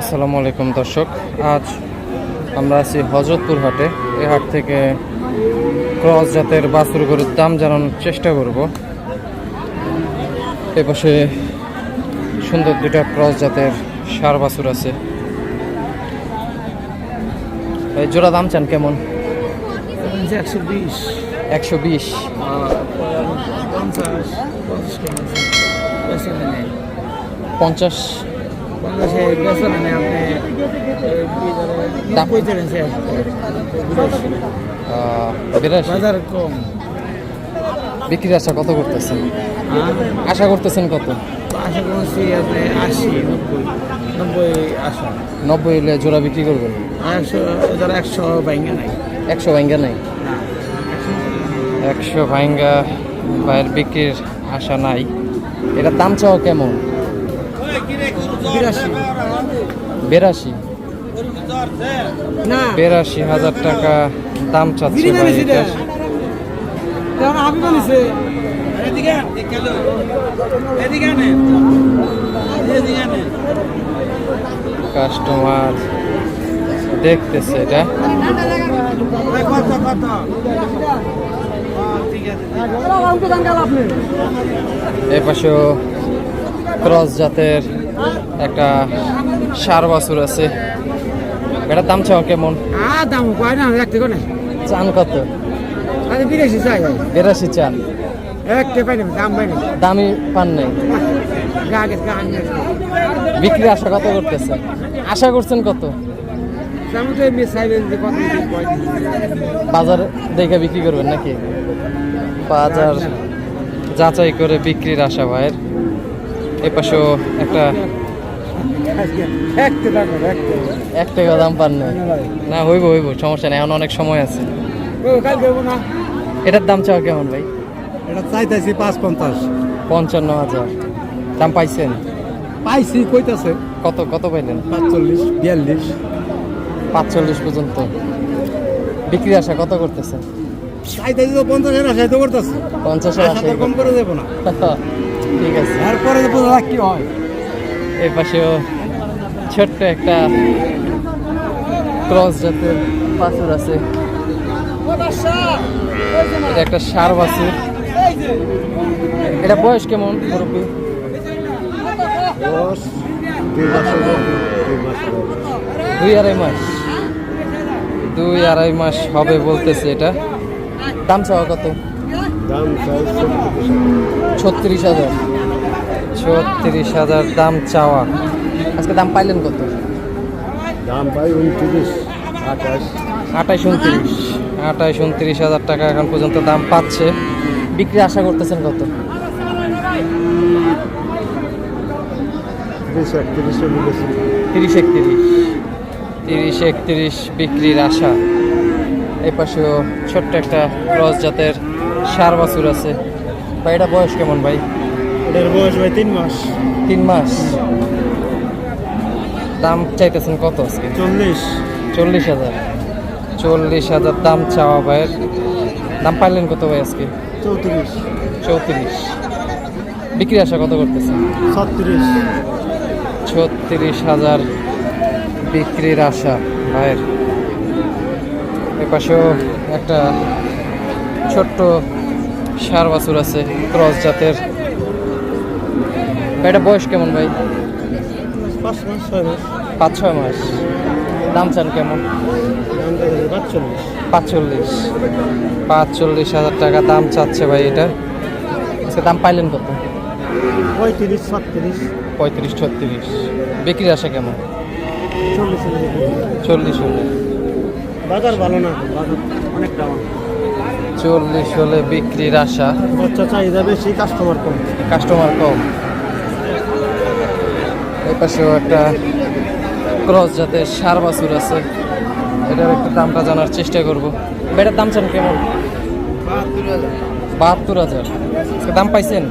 আসসালামু আলাইকুম দর্শক। আজ আমরা আছি হজরতপুর হাটে। এই হাট থেকে ক্রস জাতের বাছুর গরুর দাম জানানোর চেষ্টা করব। এ পাশে সুন্দর দুটা ক্রস জাতের সার বাছুর আছে। এই জোড়া দাম চান কেমন? একশো বিশ। একশো বিশ। পঞ্চাশ আপনি দাম- বাজার কম। বিক্রির আশা কত করতেছেন? আশা করতেছেন কত? আশা করছি আপনি আশি নব্বই নব্বই আশা। নব্বই হলে জোড়া বিক্রি করবেন? একশো ধর একশো বাইঙ্গা নাই। একশো ভাঙ্গা নাই? একশো ভাঙ্গা বাইরের বিক্রির আশা নাই। এটার দাম চাও কেমন? বিরাশি। বেরাশি। না। বেরাশি হাজার টাকা দাম চাচ্ছে ভাই আমি বলেছি কাস্টমার দেখতেছে এটা। এ পাশেও ক্রস জাতের একটা সার বাছুর আছে। এটার দাম চাও কেমন? দাম কয় না একটা করে চান কত? বিরাশি চাই বেরাশি চান। একটা পাইনি দাম পাই না দামি পান নাই। বিক্রি আশা কত করতেছে? আশা করছেন কত? বাজার দেখে বিক্রি করবেন নাকি? বাজার যাচাই করে বিক্রির আশা ভাইয়ের। এ পাশেও একটা এক টাকা দাম পান নাই। না হইব হইব সমস্যা নেই এখন অনেক সময় আছে। না এটার দাম চাও কেমন ভাই? এটা চাইতেছি পাঁচ পঞ্চাশ পঞ্চান্ন হাজার। দাম পাইছেন? পাইছি কইতাছে কত কত পাইলেন? পাঁচচল্লিশ বিয়াল্লিশ পাঁচচল্লিশ পর্যন্ত। বিক্রি আশা কত করতেছেন? চাইতেছি তো পঞ্চাশের আশায় তো করতেছে। পঞ্চাশের আশা আশাই কম করে দেবো না। ঠিক আছে। এরপরে বোঝা যাক কি হয়। এই পাশেও ছোট্ট একটা ক্রস জাতের বাছুর আছে। এটা একটা সার বাছুর এটা বয়স কেমন মুরব্বী? দুই আড়াই মাস। দুই আড়াই মাস হবে বলতেছে এটা। দাম চাওয়া কত? ছত্রিশ হাজার। ছত্রিশ হাজার দাম চাওয়া। আজকে দাম পাইলেন কত? দাম পাই উনত্রিশ আঠাশ। আঠাইশ উনত্রিশ। আঠাইশ উনত্রিশ হাজার টাকা এখন পর্যন্ত দাম পাচ্ছে। বিক্রি আশা করতেছেন কত? ত্রিশ একত্রিশ তিরিশ একত্রিশ। তিরিশ একত্রিশ বিক্রির আশা। এই পাশেও ছোট্ট একটা ক্রস জাতের সার বাছুর আছে। ভাই এটা বয়স কেমন ভাই? এটার বয়স ভাই তিন মাস। তিন মাস। দাম চাইতেছেন কত আজকে? চল্লিশ। চল্লিশ হাজার। চল্লিশ হাজার দাম চাওয়া ভাইয়ের। দাম পাইলেন কত ভাই আজকে? চৌত্রিশ। চৌত্রিশ। বিক্রি আশা কত করতেছেন? ছত্রিশ। ছত্রিশ হাজার বিক্রির আশা ভাইয়ের। এপাশেও একটা ছোট্ট সার বাছুর আছে ক্রস জাতের। এটা বয়স কেমন ভাই? পাঁচ ছয় মাস। দাম চান কেমন? দাম পাঁচচল্লিশ। পাঁচচল্লিশ। হাজার টাকা দাম চাচ্ছে ভাই এটা। সে দাম পাইলেন কত? পঁয়ত্রিশ ছত্রিশ। পঁয়ত্রিশ ছত্রিশ। বিক্রির আশা কেমন? চল্লিশ চল্লিশ বাজার ভালো না বাজার অনেক ডাউন চল্লিশ হলে বিক্রির আশা। বাচ্চা চাহিদা বেশি কাস্টমার কম। কাস্টমার কম। এই পাশেও একটা ক্রস জাতের সার বাছুর আছে। এটার একটু দামটা জানার চেষ্টা করব। বেটার দাম চান কেমন? বাহাত্তর হাজার। দাম পাইছেন?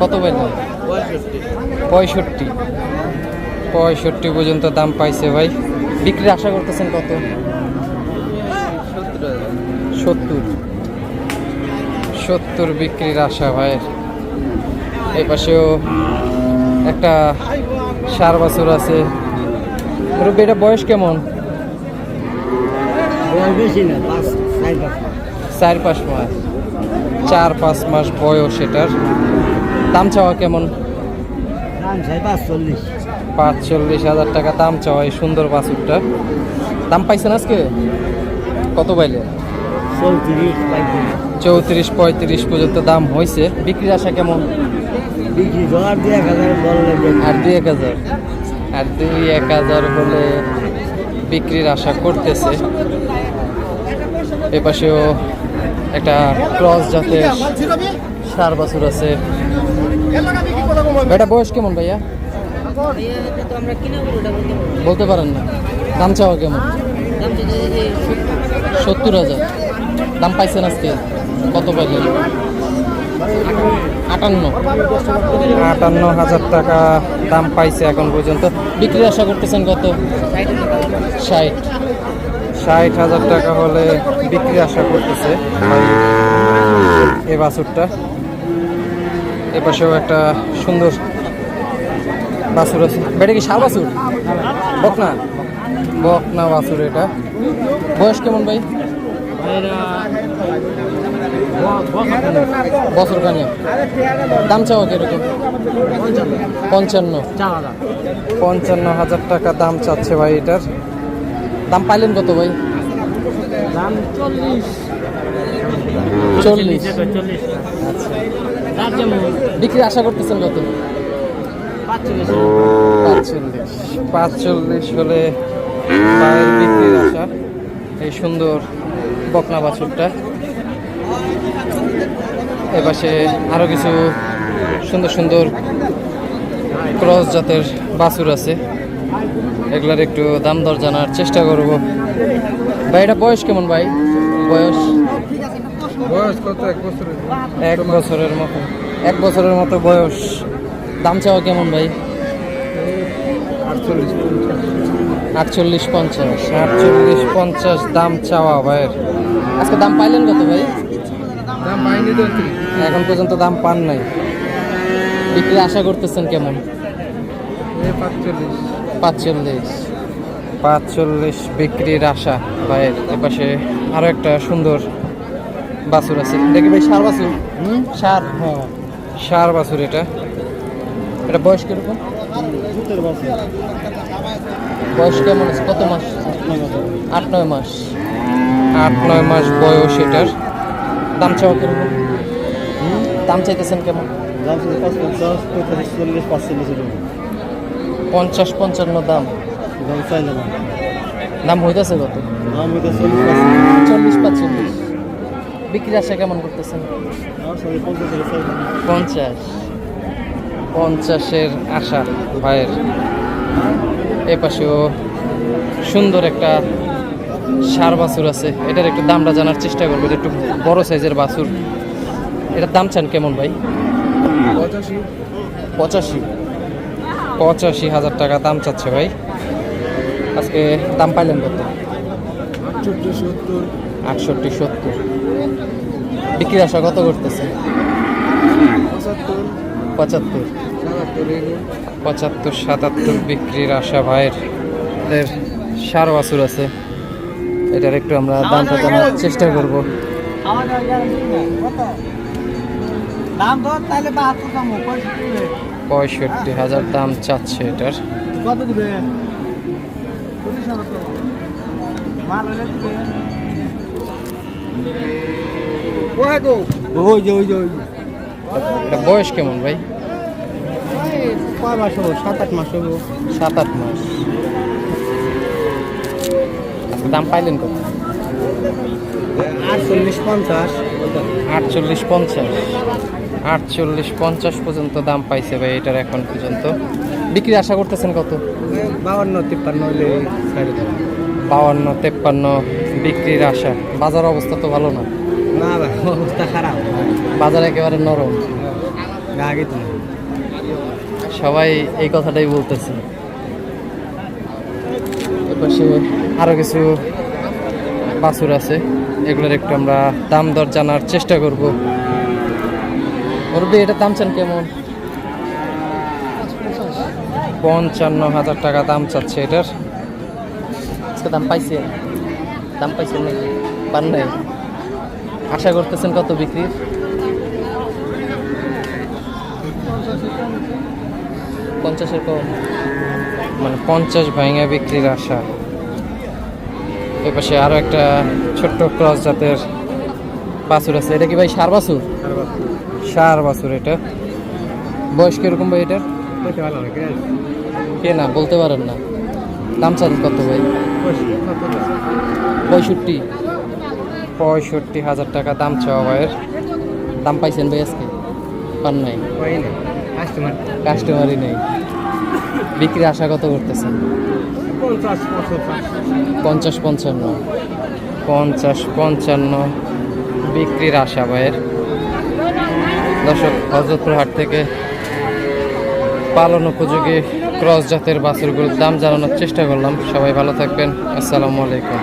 কত পাইলেন? পঁয়ষট্টি। পঁয়ষট্টি পর্যন্ত দাম পাইছে ভাই। বিক্রি আশা করতেছেন কত? সত্তর। সত্তর বিক্রির আশা ভাইয়ের। এই পাশেও একটা সার বাছুর আছে। এটা বয়স কেমন? চার পাঁচ মাস। চার পাঁচ মাস। বয়স এটার। দাম চাওয়া কেমন? পাঁচ চল্লিশ পাঁচচল্লিশ। হাজার টাকা দাম চাওয়া এই সুন্দর বাছুরটা। দাম পাইছেন আজকে? কত পাইলে চৌত্রিশ পঁয়ত্রিশ পর্যন্ত দাম হয়েছে বিক্রির আশা কেমন? আর দুই এক হাজার আর দুই এক হাজার। হলে বিক্রির আশা করতেছে। এপাশেও একটা ক্রস জাতের সার বাছুর আছে। এটা বয়স কেমন ভাইয়া? বলতে পারেন না। দাম চাওয়া কেমন? সত্তর হাজার। দাম পাইছেন আজকে? কত পাইলেন? আটান্ন। আটান্ন হাজার টাকা দাম পাইছে এখন পর্যন্ত। বিক্রি আশা করতেছেন কত? ষাট। ষাট হাজার টাকা হলে বিক্রি আশা করতেছে। এই বাছুরটা। এ পাশেও একটা সুন্দর বাছুর আছে। বেটা কি সার বাছুর? বকনা? বকনা বাছুর এটা। বয়স কেমন ভাই? বছর কানে দাম চাওয়া কীরকম? পঞ্চান্ন। পঞ্চান্ন হাজার টাকা দাম চাচ্ছে ভাই এটার। দাম পাইলেন কত ভাই? দাম চল্লিশ। আচ্ছা। বিক্রি আশা করতেছেন কত? পাঁচচল্লিশ। হলে বিক্রির আশা। এই সুন্দর। বকনা বাছুরটা। এপাশে আরও কিছু সুন্দর সুন্দর ক্রস জাতের বাছুর আছে। এগুলার একটু দাম দর জানার চেষ্টা করব। ভাই এটা বয়স কেমন ভাই? বয়স? বয়স কত? এক বছর এক বছরের মতো। এক বছরের মতো বয়স। দাম চাওয়া কেমন ভাই? আটচল্লিশ আটচল্লিশ পঞ্চাশ। আটচল্লিশ পঞ্চাশ দাম চাওয়া ভাইয়ের। আজকে দাম পাইলেন কত ভাই? দাম পাইনি তো এখন পর্যন্ত দাম পান নাই। বিক্রি আশা করতেছেন কেমন? পাঁচচল্লিশ। পাঁচচল্লিশ। বিক্রির আশা। ভাইয়ের এপাশে আরও একটা সুন্দর বাছুর আছে। দেখি ভাই সার বাছুর? সার হ্যাঁ। সার বাছুর এটা। এটা বয়স কীরকম? বয়স কেমন আছে? কত মাস? আট নয় মাস। আট, নয় মাস বয়স এটার। দাম চাওয়া কীরকম? দাম চাইতেছেন কেমন? পঞ্চাশ পঞ্চান্ন দাম। দাম হইতেছে কত? চল্লিশ পাঁচচল্লিশ। চল্লিশ পাঁচচল্লিশ বিক্রির কেমন করতেছেন? পঞ্চাশ। পঞ্চাশের আশা, ভাইয়ের। এ পাশেও সুন্দর একটা সার বাছুর আছে। এটার একটু দামটা জানার চেষ্টা করব একটু বড় সাইজের বাছুর। এটার দাম চান কেমন ভাই? পঁচাশি। পঁচাশি। হাজার টাকা দাম চাচ্ছে ভাই। আজকে দাম পাইলেন কত? আটষট্টি সত্তর। বিক্রির আশা কত করতেছে? পঁচাত্তর। পঁচাত্তর। সাতাত্তর বিক্রির আশা ভাইয়ের। সার বাছুর আছে। এটার একটু আমরা দামটা জানার চেষ্টা করব। পঁয়ষট্টি হাজার দাম চাচ্ছে এটার। বয়স কেমন ভাই? সাত আট মাস হব সাত আট মাস। দাম পাইলেন কত? আটচল্লিশ পঞ্চাশ। আটচল্লিশ পঞ্চাশ। আটচল্লিশ পঞ্চাশ পর্যন্ত দাম পাইছে ভাই এটার এখন পর্যন্ত। বিক্রি আশা করতেছেন কত? বাউন্ন তিপ্পান্ন হলে বাউন্ন তেপ্পান্ন বিক্রির আশা। বাজার অবস্থা তো ভালো না। না ভাই অবস্থা খারাপ। বাজার একেবারে নরম। আগে তো সবাই এই কথাটাই বলতেছে। এপাশে আরও কিছু বাছুর আছে। এগুলোর একটু আমরা দাম দর জানার চেষ্টা করব। মুরব্বী এটা দাম চান কেমন? পঞ্চান্ন হাজার টাকা দাম চাচ্ছে এটার। আজকে দাম পাইছে? দাম পাইছে নাকি? পান নাই? আশা করতেছেন কত বিক্রির? পঞ্চাশের কম। মানে পঞ্চাশ ভাঙা বিক্রির আশা। এপাশে আরও একটা ছোট্ট ক্রস জাতের বাছুর আছে। এটা কি ভাই সার বাছুর? সার বাছুর। এটা। বয়স কীরকম ভাই এটার? কে? না বলতে পারেন না। দাম চান কত ভাই? পঁয়ষট্টি। পঁয়ষট্টি হাজার টাকা দাম চাওয়া ভাইয়ের। দাম পাইছেন ভাই আজকে? পান নাই? কাস্টমার কাস্টমারই নেই। বিক্রি আশা কত করতেছেন? পঞ্চাশ পঞ্চান্ন। পঞ্চাশ পঞ্চান্ন বিক্রির আশা ভাইয়ের। দর্শক হজরতপুরহাট থেকে পালন উপযোগী ক্রস জাতের বাছুরগুলোর দাম জানানোর চেষ্টা করলাম। সবাই ভালো থাকবেন। আসসালামু আলাইকুম।